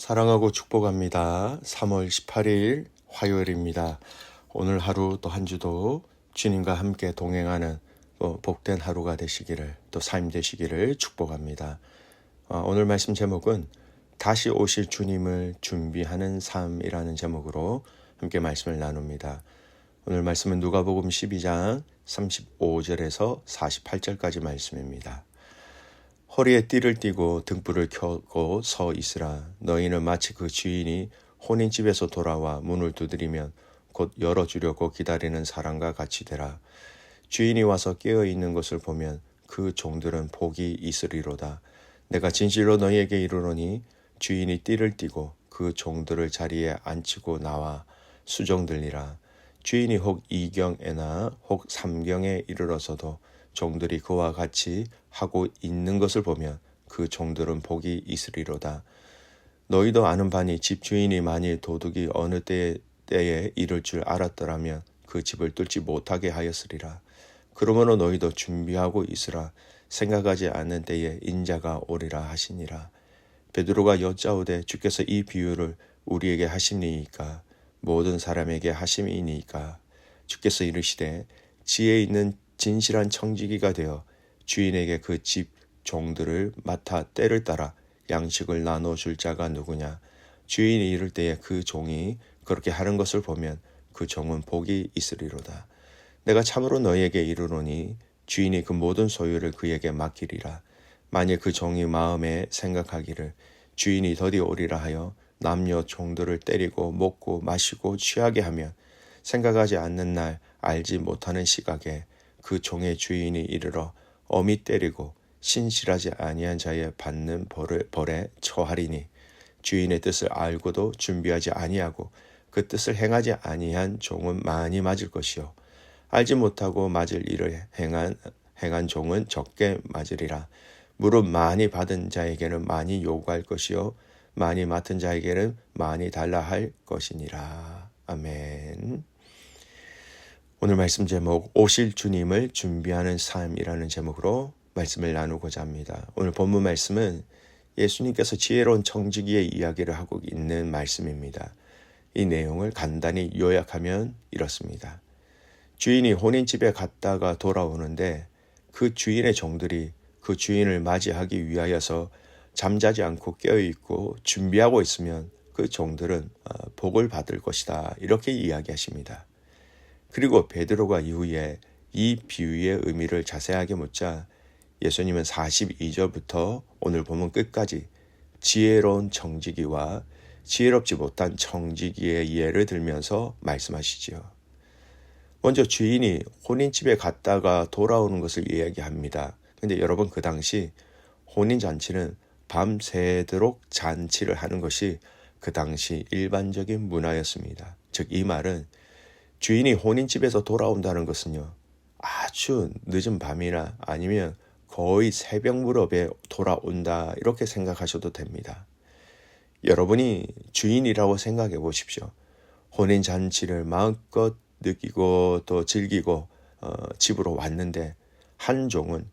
사랑하고 축복합니다. 3월 18일 화요일입니다. 오늘 하루 또 한 주도 주님과 함께 동행하는 어, 복된 하루가 되시기를 또 삶 되시기를 축복합니다. 어, 오늘 말씀 제목은 다시 오실 주님을 준비하는 삶이라는 제목으로 함께 말씀을 나눕니다. 오늘 말씀은 누가복음 12장 35절에서 48절까지 말씀입니다. 허리에 띠를 띠고 등불을 켜고 서 있으라. 너희는 마치 그 주인이 혼인집에서 돌아와 문을 두드리면 곧 열어주려고 기다리는 사람과 같이 되라. 주인이 와서 깨어 있는 것을 보면 그 종들은 복이 있으리로다. 내가 진실로 너희에게 이르노니 주인이 띠를 띠고 그 종들을 자리에 앉히고 나와 수종들리라. 주인이 혹 이경에나 혹 삼경에 이르러서도 종들이 그와 같이 하고 있는 것을 보면 그 종들은 복이 있으리로다. 너희도 아는 바니 집 주인이 만일 도둑이 어느 때에, 때에 이를 줄 알았더라면 그 집을 뚫지 못하게 하였으리라. 그러므로 너희도 준비하고 있으라. 생각하지 않는 때에 인자가 오리라 하시니라. 베드로가 여짜오되 주께서 이 비유를 우리에게 하심이니까 모든 사람에게 하심이니까 주께서 이르시되 지혜 있는 진실한 청지기가 되어 주인에게 그 집 종들을 맡아 때를 따라 양식을 나눠 줄 자가 누구냐? 주인이 이를 때에 그 종이 그렇게 하는 것을 보면 그 종은 복이 있으리로다. 내가 참으로 너희에게 이르노니 주인이 그 모든 소유를 그에게 맡기리라. 만일 그 종이 마음에 생각하기를 주인이 더디 오리라 하여 남녀 종들을 때리고 먹고 마시고 취하게 하면 생각하지 않는 날 알지 못하는 시각에 그 종의 주인이 이르러 어미 때리고 신실하지 아니한 자의 받는 벌을, 벌에 처하리니 주인의 뜻을 알고도 준비하지 아니하고 그 뜻을 행하지 아니한 종은 많이 맞을 것이요. 알지 못하고 맞을 일을 행한 행한 종은 적게 맞으리라. 무릇 많이 받은 자에게는 많이 요구할 것이요. 많이 맡은 자에게는 많이 달라 할 것이니라. 아멘. 오늘 말씀 제목 오실 주님을 준비하는 삶이라는 제목으로 말씀을 나누고자 합니다. 오늘 본문 말씀은 예수님께서 지혜로운 청지기의 이야기를 하고 있는 말씀입니다. 이 내용을 간단히 요약하면 이렇습니다. 주인이 혼인집에 갔다가 돌아오는데 그 주인의 종들이 그 주인을 맞이하기 위하여서 잠자지 않고 깨어있고 준비하고 있으면 그 종들은 어, 복을 받을 것이다. 이렇게 이야기하십니다. 그리고 베드로가 이후에 이 비유의 의미를 자세하게 묻자 예수님은 42절부터 오늘 보면 끝까지 지혜로운 청지기와 지혜롭지 못한 청지기의 예를 들면서 말씀하시지요. 먼저 주인이 혼인집에 갔다가 돌아오는 것을 이야기합니다. 근데 여러분 그 당시 혼인잔치는 밤새도록 잔치를 하는 것이 그 당시 일반적인 문화였습니다. 즉 이 말은 주인이 혼인집에서 돌아온다는 것은요. 아주 늦은 밤이나 아니면 거의 새벽 무렵에 돌아온다 이렇게 생각하셔도 됩니다. 여러분이 주인이라고 생각해 보십시오. 혼인 잔치를 마음껏 느끼고 또 즐기고 어, 집으로 왔는데 한 종은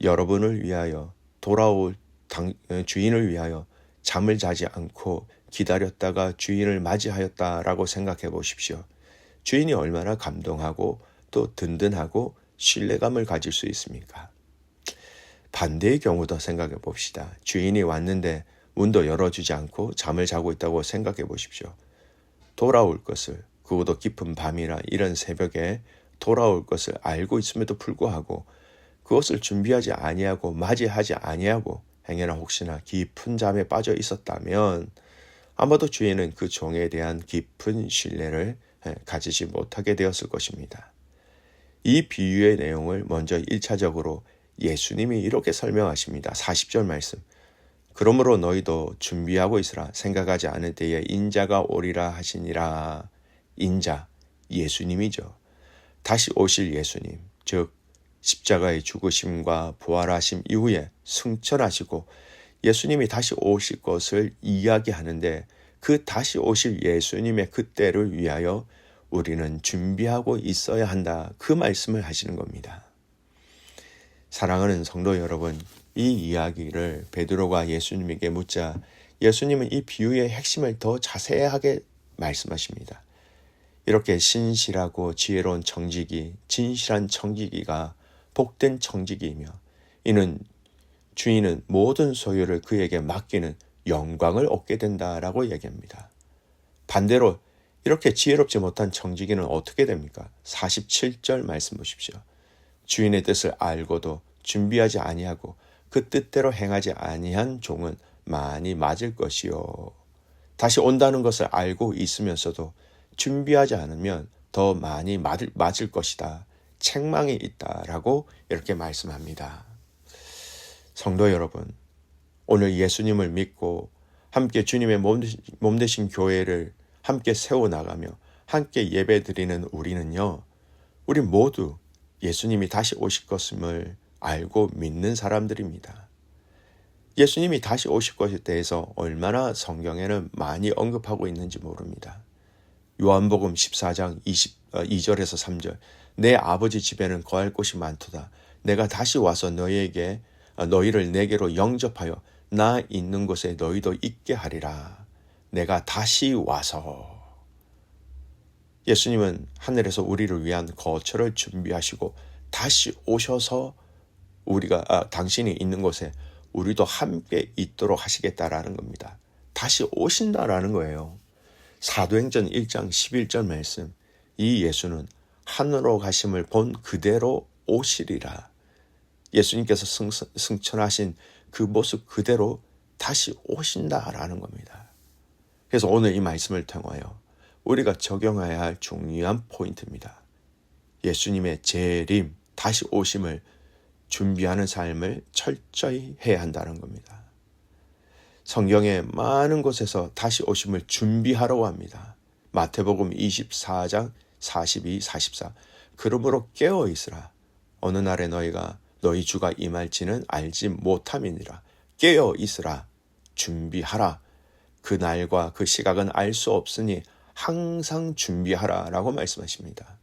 여러분을 위하여 돌아올 당, 어, 주인을 위하여 잠을 자지 않고 기다렸다가 주인을 맞이하였다라고 생각해 보십시오. 주인이 얼마나 감동하고 또 든든하고 신뢰감을 가질 수 있습니까? 반대의 경우도 생각해 봅시다. 주인이 왔는데 문도 열어주지 않고 잠을 자고 있다고 생각해 보십시오. 돌아올 것을, 그것도 깊은 밤이나 이런 새벽에 돌아올 것을 알고 있음에도 불구하고 그것을 준비하지 아니하고 맞이하지 아니하고 행여나 혹시나 깊은 잠에 빠져 있었다면 아마도 주인은 그 종에 대한 깊은 신뢰를 예, 가지지 못하게 되었을 것입니다. 이 비유의 내용을 먼저 1차적으로 예수님이 이렇게 설명하십니다. 40절 말씀. 그러므로 너희도 준비하고 있으라 생각하지 않을 때에 인자가 오리라 하시니라. 인자 예수님이죠. 다시 오실 예수님, 즉 십자가의 죽으심과 부활하심 이후에 승천하시고 예수님이 다시 오실 것을 이야기하는데 그 다시 오실 예수님의 그때를 위하여 우리는 준비하고 있어야 한다. 그 말씀을 하시는 겁니다. 사랑하는 성도 여러분, 이 이야기를 베드로가 예수님에게 묻자 예수님은 이 비유의 핵심을 더 자세하게 말씀하십니다. 이렇게 신실하고 지혜로운 청지기, 진실한 청지기가 복된 청지기이며 이는 주인은 모든 소유를 그에게 맡기는 영광을 얻게 된다라고 얘기합니다. 반대로 이렇게 지혜롭지 못한 청지기는 어떻게 됩니까? 47절 말씀 보십시오. 주인의 뜻을 알고도 준비하지 아니하고 그 뜻대로 행하지 아니한 종은 많이 맞을 것이요. 다시 온다는 것을 알고 있으면서도 준비하지 않으면 더 많이 맞을, 맞을 것이다. 책망이 있다라고 이렇게 말씀합니다. 성도 여러분, 오늘 예수님을 믿고 함께 주님의 몸 되신 교회를 함께 세워나가며 함께 예배 드리는 우리는요, 우리 모두 예수님이 다시 오실 것임을 알고 믿는 사람들입니다. 예수님이 다시 오실 것에 대해서 얼마나 성경에는 많이 언급하고 있는지 모릅니다. 요한복음 14장 22절에서 3절 내 아버지 집에는 거할 곳이 많도다. 내가 다시 와서 너희에게 너희를 내게로 영접하여 나 있는 곳에 너희도 있게 하리라. 내가 다시 와서 예수님은 하늘에서 우리를 위한 거처를 준비하시고 다시 오셔서 우리가 아, 당신이 있는 곳에 우리도 함께 있도록 하시겠다라는 겁니다. 다시 오신다라는 거예요. 사도행전 1장 11절 말씀. 이 예수는 하늘로 가심을 본 그대로 오시리라. 예수님께서 승, 승천하신 그 모습 그대로 다시 오신다라는 겁니다. 그래서 오늘 이 말씀을 통하여 우리가 적용해야 할 중요한 포인트입니다. 예수님의 재림, 다시 오심을 준비하는 삶을 철저히 해야 한다는 겁니다. 성경의 많은 곳에서 다시 오심을 준비하라고 합니다. 마태복음 24장 42, 44. 그러므로 깨어 있으라. 어느 날에 너희가 너희 주가 임할지는 알지 못함이니라. 깨어 있으라. 준비하라. 그 날과 그 시각은 알 수 없으니 항상 준비하라 라고 말씀하십니다.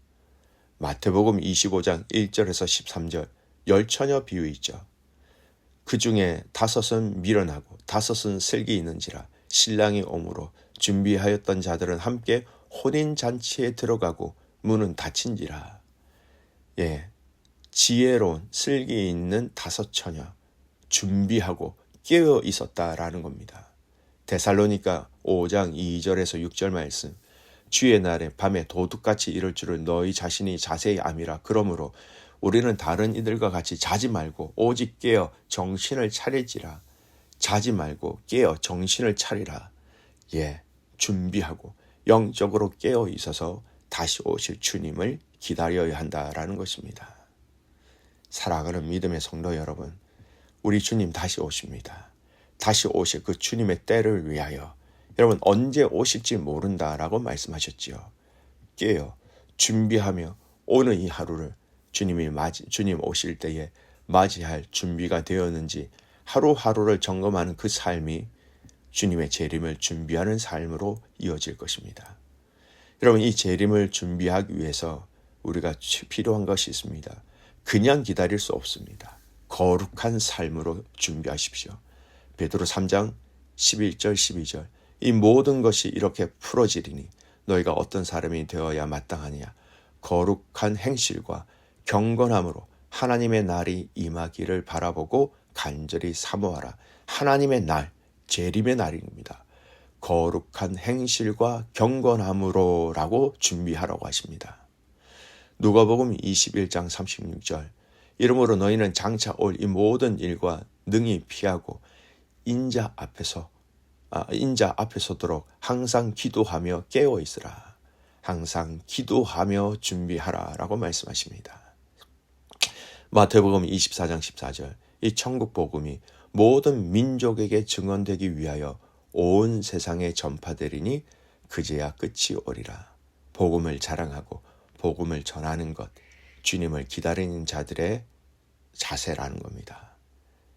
마태복음 25장 1절에서 13절 열처녀 비유 있죠. 그 중에 다섯은 미련하고 다섯은 슬기 있는지라 신랑이 오므로 준비하였던 자들은 함께 혼인 잔치에 들어가고 문은 닫힌지라. 예, 지혜로운 슬기 있는 다섯 처녀 준비하고 깨어 있었다라는 겁니다. 데살로니까 5장 2절에서 6절 말씀. 주의 날에 밤에 도둑같이 이럴 줄을 너희 자신이 자세히 암이라. 그러므로 우리는 다른 이들과 같이 자지 말고 오직 깨어 정신을 차릴지라. 자지 말고 깨어 정신을 차리라. 예, 준비하고 영적으로 깨어 있어서 다시 오실 주님을 기다려야 한다라는 것입니다. 사랑하는 믿음의 성도 여러분, 우리 주님 다시 오십니다. 다시 오실 그 주님의 때를 위하여 여러분 언제 오실지 모른다라고 말씀하셨지요. 깨어 준비하며 오늘 이 하루를 주님이 맞이, 주님 오실 때에 맞이할 준비가 되었는지 하루하루를 점검하는 그 삶이 주님의 재림을 준비하는 삶으로 이어질 것입니다. 여러분 이 재림을 준비하기 위해서 우리가 필요한 것이 있습니다. 그냥 기다릴 수 없습니다. 거룩한 삶으로 준비하십시오. 베드로 3장 11절 12절 이 모든 것이 이렇게 풀어지리니 너희가 어떤 사람이 되어야 마땅하냐 거룩한 행실과 경건함으로 하나님의 날이 임하기를 바라보고 간절히 사모하라. 하나님의 날, 재림의 날입니다. 거룩한 행실과 경건함으로라고 준비하라고 하십니다. 누가복음 21장 36절 이러므로 너희는 장차 올 이 모든 일과 능히 피하고 인자 앞에서 아, 인자 앞에 서도록 항상 기도하며 깨어 있으라. 항상 기도하며 준비하라라고 말씀하십니다. 마태복음 24장 14절 이 천국 복음이 모든 민족에게 증언되기 위하여 온 세상에 전파되리니 그제야 끝이 오리라. 복음을 자랑하고 복음을 전하는 것 주님을 기다리는 자들의 자세라는 겁니다.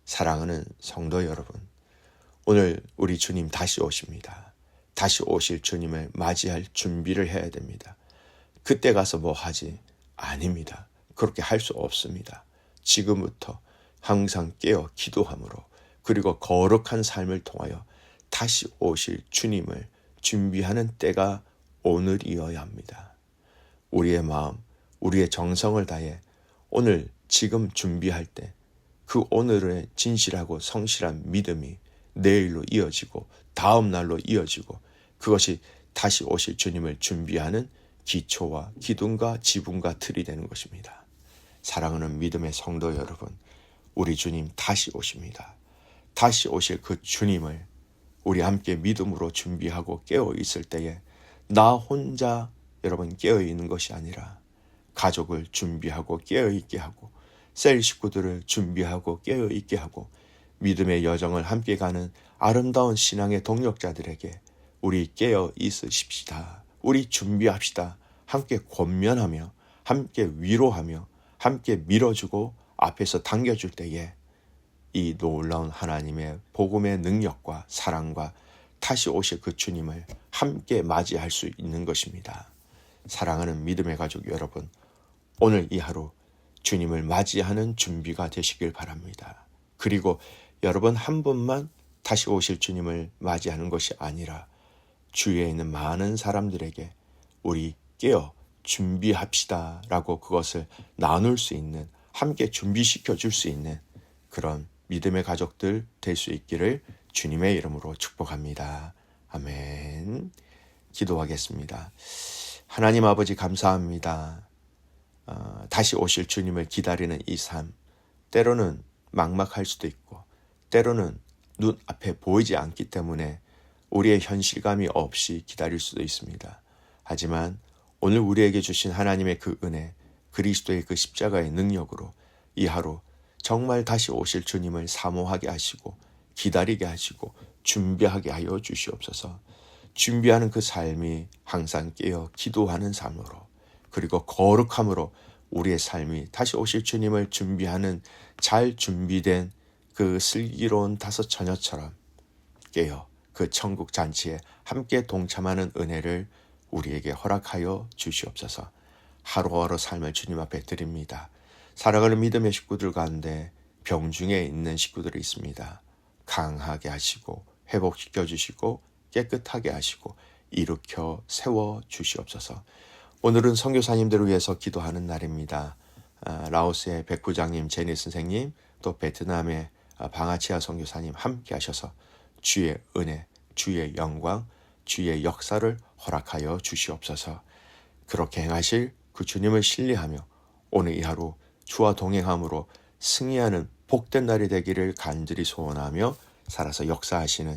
사랑하는 성도 여러분, 오늘 우리 주님 다시 오십니다. 다시 오실 주님을 맞이할 준비를 해야 됩니다. 그때 가서 뭐 하지? 아닙니다. 그렇게 할 수 없습니다. 지금부터 항상 깨어 기도함으로 그리고 거룩한 삶을 통하여 다시 오실 주님을 준비하는 때가 오늘이어야 합니다. 우리의 마음, 우리의 정성을 다해 오늘 지금 준비할 때 그 오늘의 진실하고 성실한 믿음이 내일로 이어지고 다음 날로 이어지고 그것이 다시 오실 주님을 준비하는 기초와 기둥과 지붕과 틀이 되는 것입니다. 사랑하는 믿음의 성도 여러분, 우리 주님 다시 오십니다. 다시 오실 그 주님을 우리 함께 믿음으로 준비하고 깨어 있을 때에 나 혼자 여러분 깨어 있는 것이 아니라 가족을 준비하고 깨어 있게 하고 셀 식구들을 준비하고 깨어 있게 하고 믿음의 여정을 함께 가는 아름다운 신앙의 동력자들에게 우리 깨어 있으십시다. 우리 준비합시다. 함께 권면하며 함께 위로하며 함께 밀어주고 앞에서 당겨줄 때에 이 놀라운 하나님의 복음의 능력과 사랑과 다시 오실 그 주님을 함께 맞이할 수 있는 것입니다. 사랑하는 믿음의 가족 여러분, 오늘 이 하루 주님을 맞이하는 준비가 되시길 바랍니다. 그리고 여러분 한 분만 다시 오실 주님을 맞이하는 것이 아니라 주위에 있는 많은 사람들에게 우리 깨어 준비합시다 라고 그것을 나눌 수 있는 함께 준비시켜 줄 수 있는 그런 믿음의 가족들 될 수 있기를 주님의 이름으로 축복합니다. 아멘. 기도하겠습니다. 하나님 아버지 감사합니다. 어, 다시 오실 주님을 기다리는 이 삶, 때로는 막막할 수도 있고, 때로는 눈 앞에 보이지 않기 때문에 우리의 현실감이 없이 기다릴 수도 있습니다. 하지만 오늘 우리에게 주신 하나님의 그 은혜, 그리스도의 그 십자가의 능력으로 이 하루 정말 다시 오실 주님을 사모하게 하시고 기다리게 하시고 준비하게 하여 주시옵소서. 준비하는 그 삶이 항상 깨어 기도하는 삶으로 그리고 거룩함으로 우리의 삶이 다시 오실 주님을 준비하는 잘 준비된 그 슬기로운 다섯 처녀처럼 깨어 그 천국 잔치에 함께 동참하는 은혜를 우리에게 허락하여 주시옵소서. 하루하루 삶을 주님 앞에 드립니다. 살아가는 믿음의 식구들 가운데 병중에 있는 식구들이 있습니다. 강하게 하시고 회복시켜 주시고 깨끗하게 하시고 일으켜 세워 주시옵소서. 오늘은 선교사님들을 위해서 기도하는 날입니다. 아, 라오스의 백부장님, 제니 선생님, 또 베트남의 아, 방아치아 선교사님 함께 하셔서 주의 은혜, 주의 영광, 주의 역사를 허락하여 주시옵소서. 그렇게 행하실 그 주님을 신뢰하며 오늘 이 하루 주와 동행함으로 승리하는 복된 날이 되기를 간절히 소원하며 살아서 역사하시는